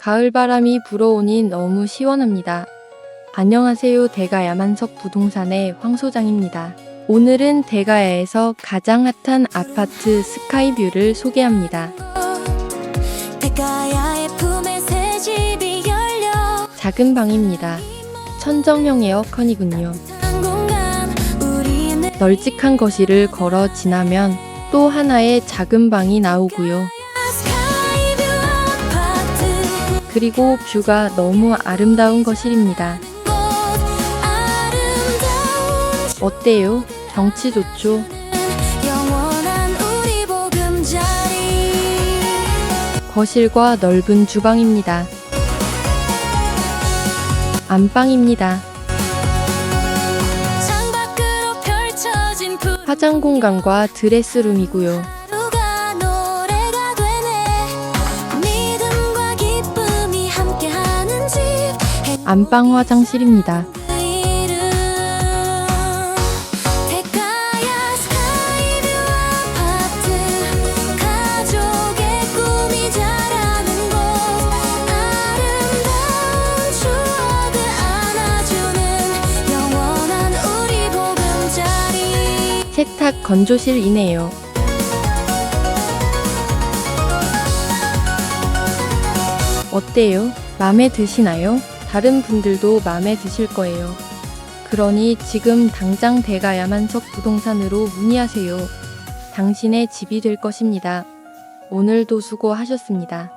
가을바람이 불어오니 너무 시원합니다. 안녕하세요. 대가 야만석 부동산의 황 소장입니다. 오늘은 대가야에서 가장 핫한 아파트 스카이뷰를 소개합니다. 작은 방입니다. 천정형 에어컨이군요. 널찍한 거실을 걸어 지나면 또 하나의 작은 방이 나오고요. 그리고 뷰가 너무 아름다운 거실입니다. 어때요? 경치 좋죠? 거실과 넓은 주방입니다. 안방입니다. 화장 공간과 드레스룸이고요. 우리 보금자리 세탁 건조실이네요. 어때요? 마음에 드시나요? 다른 분들도 마음에 드실 거예요. 그러니 지금 당장 대가야만석 부동산으로 문의하세요. 당신의 집이 될 것입니다. 오늘도 수고하셨습니다.